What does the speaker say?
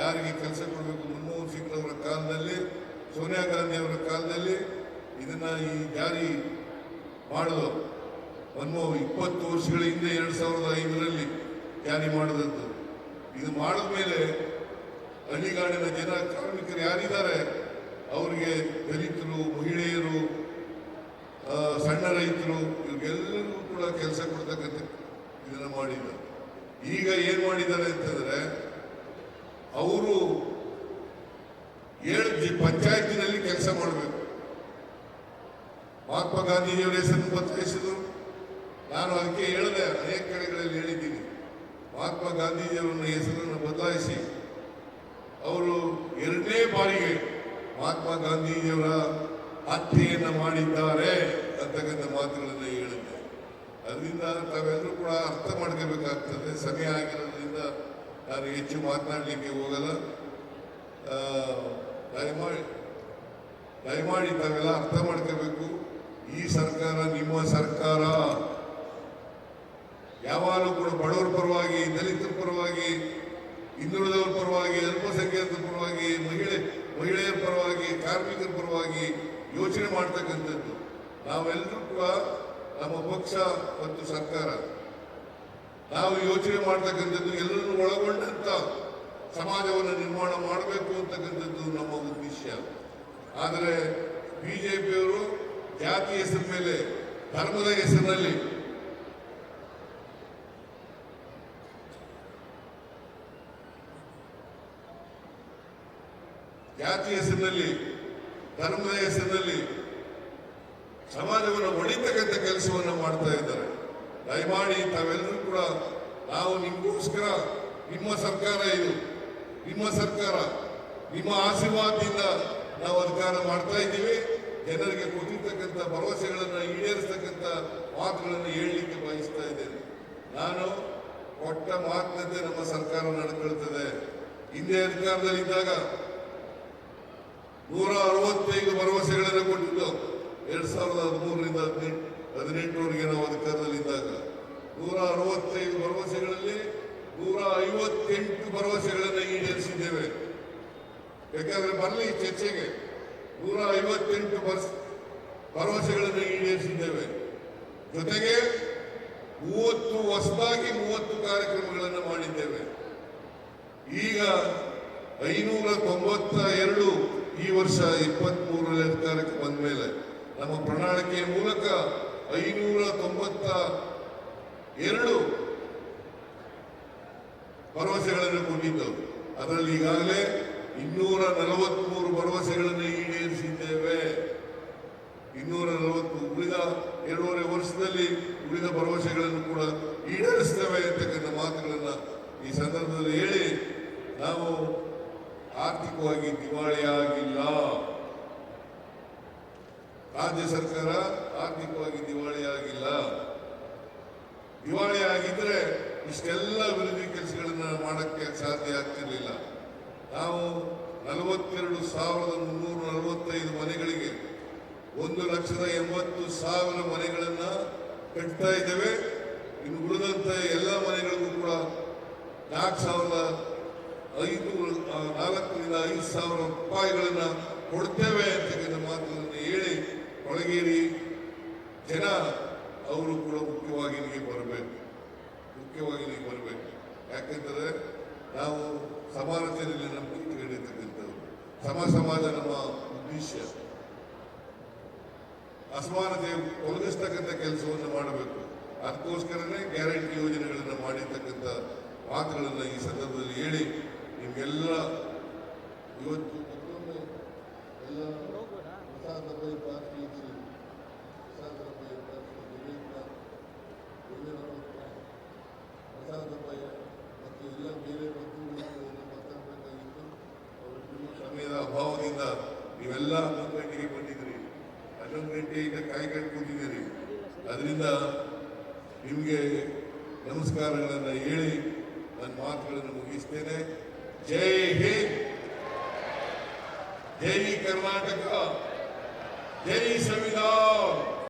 ಯಾರಿಗೆ ಕೆಲಸ ಕೊಡಬೇಕು? ಮನಮೋಹನ್ ಸಿಂಗ್ ಅವರ ಕಾಲದಲ್ಲಿ, ಸೋನಿಯಾ ಗಾಂಧಿ ಅವರ ಕಾಲದಲ್ಲಿ ಇದನ್ನ ಈ ಜಾರಿ ಮಾಡುವ ಮನಮೋಹನ್ ಇಪ್ಪತ್ತು ವರ್ಷಗಳ ಹಿಂದೆ ಎರಡು ಸಾವಿರದ ಐದರಲ್ಲಿ ಜಾರಿ ಮಾಡಿದಂಥದ್ದು. ಇದು ಮಾಡಿದ ಮೇಲೆ ಹಳ್ಳಿಗಾಡಿನ ಜನ, ಕಾರ್ಮಿಕರು ಯಾರಿದ್ದಾರೆ? ಅವರಿಗೆ ದಲಿತರು, ಮಹಿಳೆಯರು ಸಣ್ಣ ರೈತರು, ಇವ್ರಿಗೆಲ್ಲರಿಗೂ ಕೂಡ ಕೆಲಸ ಕೊಡ್ತಕ್ಕಂಥ ಇದನ್ನು ಮಾಡಿದ್ದಾರೆ ಈಗ ಏನು ಮಾಡಿದ್ದಾರೆ ಅಂತಂದ್ರೆ ಅವರು ಏಳು ಪಂಚಾಯತಿನಲ್ಲಿ ಕೆಲಸ ಮಾಡಬೇಕು. ಮಹಾತ್ಮ ಗಾಂಧೀಜಿಯವರ ಹೆಸರನ್ನು ಪತ್ರಿಸಿದರು ನಾನು ಅದಕ್ಕೆ ಹೇಳಿದೆ ಅನೇಕ ಕಡೆಗಳಲ್ಲಿ ಹೇಳಿದ್ದೀನಿ. ಮಹಾತ್ಮ ಗಾಂಧೀಜಿಯವರನ್ನ ಹೆಸರನ್ನು ಬದಲಾಯಿಸಿ, ಅವರು ಎರಡನೇ ಬಾರಿಗೆ ಮಹಾತ್ಮ ಗಾಂಧೀಜಿಯವರ ಹತ್ಯೆಯನ್ನು ಮಾಡಿದ್ದಾರೆ ಅಂತಕ್ಕಂಥ ಮಾತುಗಳನ್ನು ಹೇಳಿದ್ದೆ. ಅದರಿಂದ ತಾವೆಲ್ಲರೂ ಕೂಡ ಅರ್ಥ ಮಾಡ್ಕೋಬೇಕಾಗ್ತದೆ. ಸಮಯ ಆಗಿರೋದ್ರಿಂದ ನಾನು ಹೆಚ್ಚು ಮಾತನಾಡಲಿಕ್ಕೆ ಹೋಗಲ್ಲ. ದಯಮಾಡಿ ದಯಮಾಡಿ ತಾವೆಲ್ಲ ಅರ್ಥ ಮಾಡ್ಕೋಬೇಕು. ಈ ಸರ್ಕಾರ ನಿಮ್ಮ ಸರ್ಕಾರ. ಯಾವಾಗಲೂ ಕೂಡ ಬಡವರ ಪರವಾಗಿ, ದಲಿತರ ಪರವಾಗಿ, ಹಿಂದುಳಿದವರ ಪರವಾಗಿ, ಅಲ್ಪಸಂಖ್ಯಾತರ ಪರವಾಗಿ, ಮಹಿಳೆ, ಮಹಿಳೆಯರ ಪರವಾಗಿ, ಕಾರ್ಮಿಕರ ಪರವಾಗಿ ಯೋಚನೆ ಮಾಡ್ತಕ್ಕಂಥದ್ದು. ನಾವೆಲ್ಲರೂ ಕೂಡ ನಮ್ಮ ಪಕ್ಷ ಮತ್ತು ಸರ್ಕಾರ ನಾವು ಯೋಚನೆ ಮಾಡ್ತಕ್ಕಂಥದ್ದು ಎಲ್ಲರನ್ನು ಒಳಗೊಂಡಂತ ಸಮಾಜವನ್ನು ನಿರ್ಮಾಣ ಮಾಡಬೇಕು ಅಂತಕ್ಕಂಥದ್ದು ನಮ್ಮ ಉದ್ದೇಶ. ಆದರೆ ಬಿಜೆಪಿಯವರು ಜಾತಿ ಹೆಸರ ಮೇಲೆ, ಧರ್ಮದ ಹೆಸರಿನಲ್ಲಿ ಜಾತಿ ಹೆಸರಿನಲ್ಲಿ, ಧರ್ಮದ ಹೆಸರಿನಲ್ಲಿ ಸಮಾಜವನ್ನು ಒಡಿತಕ್ಕಂಥ ಕೆಲಸವನ್ನು ಮಾಡ್ತಾ ಇದ್ದಾರೆ. ದಯಮಾಡಿ ತಾವೆಲ್ಲರೂ ಕೂಡ ನಾವು ನಿಮಗೋಸ್ಕರ, ನಿಮ್ಮ ಸರ್ಕಾರ ಇದು, ನಿಮ್ಮ ಸರ್ಕಾರ, ನಿಮ್ಮ ಆಶೀರ್ವಾದದಿಂದ ನಾವು ಅಧಿಕಾರ ಮಾಡ್ತಾ ಇದ್ದೀವಿ. ಜನರಿಗೆ ಕೊಟ್ಟಿರ್ತಕ್ಕಂಥ ಭರವಸೆಗಳನ್ನು ಈಡೇರಿಸ್ತಕ್ಕಂಥ ಮಾತುಗಳನ್ನು ಹೇಳಲಿಕ್ಕೆ ಬಯಸ್ತಾ ಇದ್ದೇನೆ. ನಾನು ಕೊಟ್ಟ ಮಾತಿನಂತೆ ನಮ್ಮ ಸರ್ಕಾರ ನಡ್ಕೊಳ್ತದೆ. ಹಿಂದೆ ಅಧಿಕಾರದಲ್ಲಿದ್ದಾಗ ನೂರ ಅರವತ್ತೈದು ಭರವಸೆಗಳನ್ನು ಕೊಟ್ಟಿದ್ದು. ಎರಡು ಸಾವಿರದ ಹದಿಮೂರರಿಂದ ಹದಿನೆಂಟು, ಹದಿನೆಂಟರವರೆಗೆ ನಾವು ಅಧಿಕಾರದಲ್ಲಿದ್ದಾಗ. ನೂರ ಅರವತ್ತೈದು ಭರವಸೆಗಳಲ್ಲಿ ನೂರ ಐವತ್ತೆಂಟು ಭರವಸೆಗಳನ್ನು ಈಡೇರಿಸಿದ್ದೇವೆ. ಯಾಕಂದ್ರೆ ಬರಲಿ ಚರ್ಚೆಗೆ. ನೂರ ಐವತ್ತೆಂಟು ಪರ್ಸ್ ಭರವಸೆಗಳನ್ನು ಈಡೇರಿಸಿದ್ದೇವೆ. ಜೊತೆಗೆ ಮೂವತ್ತು ಹೊಸದಾಗಿ ಮೂವತ್ತು ಕಾರ್ಯಕ್ರಮಗಳನ್ನು ಮಾಡಿದ್ದೇವೆ. ಈಗ ಐನೂರ ತೊಂಬತ್ತ ಎರಡು ಈ ವರ್ಷ ಇಪ್ಪತ್ತ್ ಮೂರನೇ ಅಧಿಕಾರಕ್ಕೆ ಬಂದ ಮೇಲೆ ನಮ್ಮ ಪ್ರಣಾಳಿಕೆಯ ಮೂಲಕ ಐನೂರ ತೊಂಬತ್ತ ಎರಡು ಭರವಸೆಗಳನ್ನು ಕೊಟ್ಟಿದ್ದವು. ಅದರಲ್ಲಿ ಈಗಾಗಲೇ ಇನ್ನೂರ ನಲವತ್ಮೂರು ಭರವಸೆಗಳನ್ನು ಈಡೇರಿಸಿದ್ದೇವೆ. ಇನ್ನೂರ ನಲವತ್ತು ಉಳಿದ ಎರಡೂವರೆ ವರ್ಷದಲ್ಲಿ ಉಳಿದ ಭರವಸೆಗಳನ್ನು ಕೂಡ ಈಡೇರಿಸ್ತೇವೆ ಅಂತಕ್ಕಂಥ ಮಾತುಗಳನ್ನು ಈ ಸಂದರ್ಭದಲ್ಲಿ ಹೇಳಿ ನಾವು ಆರ್ಥಿಕವಾಗಿ ದಿವಾಳಿಯಾಗಿಲ್ಲ. ರಾಜ್ಯ ಸರ್ಕಾರ ಆರ್ಥಿಕವಾಗಿ ದಿವಾಳಿಯಾಗಿಲ್ಲ. ದಿವಾಳಿ ಆಗಿದ್ರೆ ಇಷ್ಟೆಲ್ಲ ಅಭಿವೃದ್ಧಿ ಕೆಲಸಗಳನ್ನ ಮಾಡಕ್ಕೆ ಸಾಧ್ಯ ಆಗ್ತಿರ್ಲಿಲ್ಲ. ನಾವು ನಲವತ್ತೆರಡು ಸಾವಿರದ ಮುನ್ನೂರ ನಲವತ್ತೈದು ಮನೆಗಳಿಗೆ ಒಂದು ಲಕ್ಷದ ಎಂಬತ್ತು ಸಾವಿರ ಮನೆಗಳನ್ನು ಕಟ್ತಾ ಇದ್ದೇವೆ. ಇನ್ನು ಉಳಿದಂತ ಎಲ್ಲ ಮನೆಗಳಿಗೂ ಕೂಡ ನಾಲ್ಕು ಸಾವಿರದ ಐದು ನಾಲ್ಕರಿಂದ ಐದು ಸಾವಿರ ರೂಪಾಯಿಗಳನ್ನು ಕೊಡ್ತೇವೆ ಅಂತಕ್ಕಂಥ ಮಾತುಗಳನ್ನು ಹೇಳಿ, ಕೊಳಗೇರಿ ಜನ ಅವರು ಕೂಡ ಮುಖ್ಯವಾಗಿ ನೀವು ಬರಬೇಕು. ಮುಖ್ಯವಾಗಿ ನೀವು ಬರಬೇಕು. ಯಾಕೆಂದರೆ ನಾವು ಸಮಾನತೆಯಲ್ಲಿ ನಂಬಿಕೆ ಇಟ್ಕೊಂಡಿರ್ತಕ್ಕಂಥದ್ದು ಸಮ ಸಮಾಜ ನಮ್ಮ ಉದ್ದೇಶ. ಅಸಮಾನತೆ ತೊಲಗಿಸ್ತಕ್ಕಂಥ ಕೆಲಸವನ್ನು ಮಾಡಬೇಕು. ಅದಕ್ಕೋಸ್ಕರನೇ ಗ್ಯಾರಂಟಿ ಯೋಜನೆಗಳನ್ನು ಮಾಡಿರ್ತಕ್ಕಂಥ ಮಾತುಗಳನ್ನು ಈ ಸಂದರ್ಭದಲ್ಲಿ ಹೇಳಿ ನಿಮಗೆಲ್ಲ ಇವತ್ತು ಮತ್ತೊಮ್ಮೆ ಎಲ್ಲ ಹನ್ನೊಂದು ಬಂದಿದ್ರಿ ಹನ್ನೊಂದು ಈಗ ಕಾಯ್ಕೊಂಡು ಕೂತಿದ್ದೀರಿ. ಅದರಿಂದ ನಿಮಗೆ ನಮಸ್ಕಾರಗಳನ್ನು ಹೇಳಿ ನನ್ನ ಮಾತುಗಳನ್ನು ಮುಗಿಸ್ತೇನೆ. ಜೈ ಹಿಂದ್! ಜೈ ಕರ್ನಾಟಕ! ಜೈ ಸಂವಿಧಾನ!